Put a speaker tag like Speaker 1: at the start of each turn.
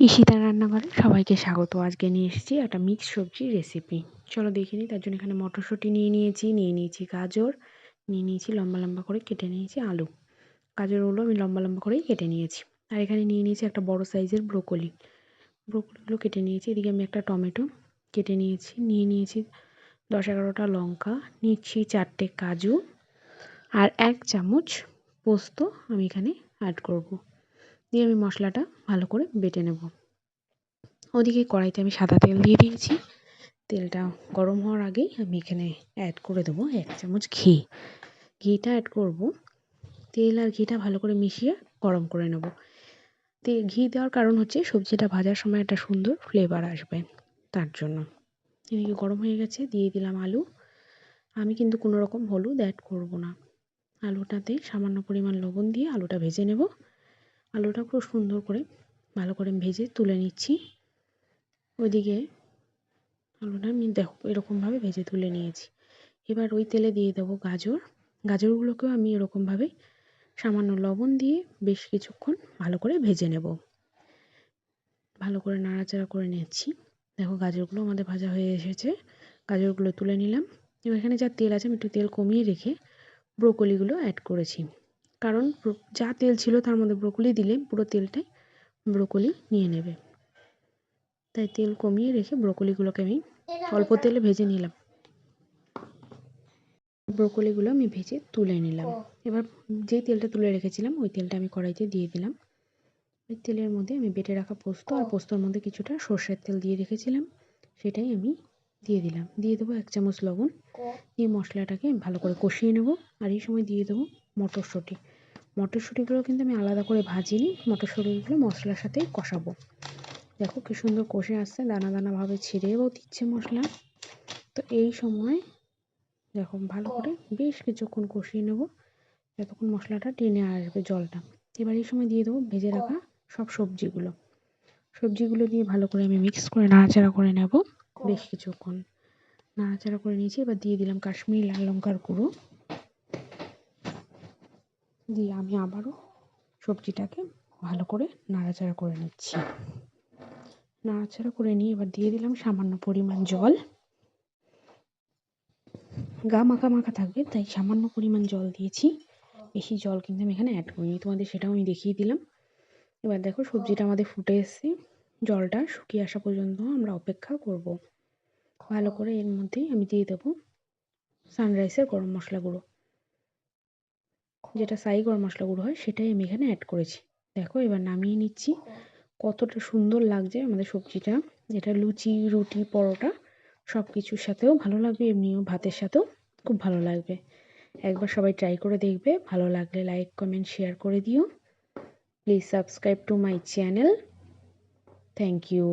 Speaker 1: ঈশিতা রান্নাঘরে সবাইকে স্বাগত। আজকে নিয়ে এসেছি একটা মিক্স সবজির রেসিপি চলো দেখে নিই, তার জন্য এখানে মটরশুঁটি নিয়ে নিয়েছি নিয়ে নিয়েছি গাজর, নিয়ে নিয়েছি লম্বা লম্বা করে কেটে নিয়েছি আলু। গাজরগুলো আমি লম্বা লম্বা করেই কেটে নিয়েছি। আর এখানে নিয়ে নিয়েছি একটা বড় সাইজের ব্রোকলি ব্রোকলিগুলো কেটে নিয়েছি, এদিকে আমি একটা টমেটো কেটে নিয়েছি, নিয়ে নিয়েছি দশ এগারোটা লঙ্কা, নিচ্ছি চারটে কাজু, আর এক চামচ পোস্ত আমি এখানে অ্যাড করব। দিয়ে আমি মশলাটা ভালো করে বেটে নেব। ওদিকে কড়াইতে আমি সাদা তেল দিয়ে দিয়েছি। তেলটা গরম হওয়ার আগেই আমি এখানে অ্যাড করে দেবো এক চামচ ঘি। ঘিটা অ্যাড করব। তেল আর ঘিটা ভালো করে মিশিয়ে গরম করে নেব। তে ঘি দেওয়ার কারণ হচ্ছে সবজিটা ভাজার সময় একটা সুন্দর ফ্লেভার আসবে তার জন্য। এদিকে গরম হয়ে গেছে, দিয়ে দিলাম আলু। আমি কিন্তু কোনো রকম হলুদ অ্যাড করব না। আলুটাতে সামান্য পরিমাণ লবণ দিয়ে আলুটা ভেজে নেব। আলুটা খুব সুন্দর করে ভালো করে ভেজে তুলে নিচ্ছি। ওইদিকে আলুটা আমি দেখো এরকমভাবে ভেজে তুলে নিয়েছি। এবার ওই তেলে দিয়ে দেবো গাজর। গাজরগুলোকেও আমি এরকমভাবে সামান্য লবণ দিয়ে বেশ কিছুক্ষণ ভালো করে ভেজে নেব। ভালো করে নাড়াচাড়া করে নিচ্ছি। দেখো গাজরগুলো আমাদের ভাজা হয়ে এসেছে। গাজরগুলো তুলে নিলাম। এবার এখানে যা তেল আছে আমি একটু তেল কমিয়ে রেখে ব্রোকলিগুলো অ্যাড করেছি। কারণ যা তেল ছিল তার মধ্যে ব্রোকলি দিলে পুরো তেলটাই ব্রোকলি নিয়ে নেবে। তাই তেল কমিয়ে রেখে ব্রোকলিগুলোকে আমি অল্প তেলে ভেজে নিলাম। ব্রোকলিগুলো আমি ভেজে তুলে নিলাম। এবার যে তেলটা তুলে রেখেছিলাম, ওই তেলটা আমি কড়াইতে দিয়ে দিলাম। ওই তেলের মধ্যে আমি বেটে রাখা পোস্ত আর পোস্তর মধ্যে কিছুটা সর্ষের তেল দিয়ে রেখেছিলাম। সেটাই আমি দিয়ে দিলাম। দিয়ে দেবো এক চামচ লবণ। দিয়ে মশলাটাকে ভালো করে কষিয়ে নেব। আর এই সময় দিয়ে দেবো মটরশুঁটি। মটরশুঁটিগুলো কিন্তু আমি আলাদা করে ভাজিনি। মটরশুঁটিগুলো মশলার সাথেই কষাবো। দেখো কি সুন্দর কষে আসছে, দানা দানাভাবে ছিঁড়েও দিচ্ছে মশলা। তো এই সময় দেখো ভালো করে বেশ কিছুক্ষণ কষিয়ে নেব, যতক্ষণ মশলাটা টেনে আসবে জলটা। এবার এই সময় দিয়ে দেবো ভেজে রাখা সব সবজিগুলো। সবজিগুলো দিয়ে ভালো করে আমি মিক্স করে নাড়াচাড়া করে নেব। বেশ কিছুক্ষণ নাড়াচাড়া করে নিয়েছি। এবার দিয়ে দিলাম কাশ্মীরি লাল লঙ্কার গুঁড়ো। দিয়ে আমি আবারও সবজিটাকে ভালো করে নাড়াচাড়া করে নিচ্ছি। নাড়াচাড়া করে নিয়ে এবার দিয়ে দিলাম সামান্য পরিমাণ জল। গা মাখা মাখা থাকবে, তাই সামান্য পরিমাণ জল দিয়েছি। বেশি জল কিন্তু আমি এখানে অ্যাড করিনি, তোমাদের সেটাও আমি দেখিয়ে দিলাম। এবার দেখো সবজিটা আমাদের ফুটে এসছে। জলটা শুকিয়ে আসা পর্যন্ত আমরা অপেক্ষা করব। ভালো করে এর মধ্যেই আমি দিয়ে দেবো সানরাইসের গরম মশলা গুঁড়ো যেটা সাই গরম মশলা গুঁড়ো হয়, সেটাই আমি এখানে অ্যাড করেছি। দেখো, এবার নামিয়ে নিচ্ছি। কতটা সুন্দর লাগছে আমাদের সবজিটা। যেটা লুচি, রুটি, পরোটা সব কিছুর সাথেও ভালো লাগবে, এমনিও ভাতের সাথেও খুব ভালো লাগবে। একবার সবাই ট্রাই করে দেখবে। ভালো লাগলে লাইক কমেন্ট শেয়ার করে দিও। Please subscribe to my channel thank you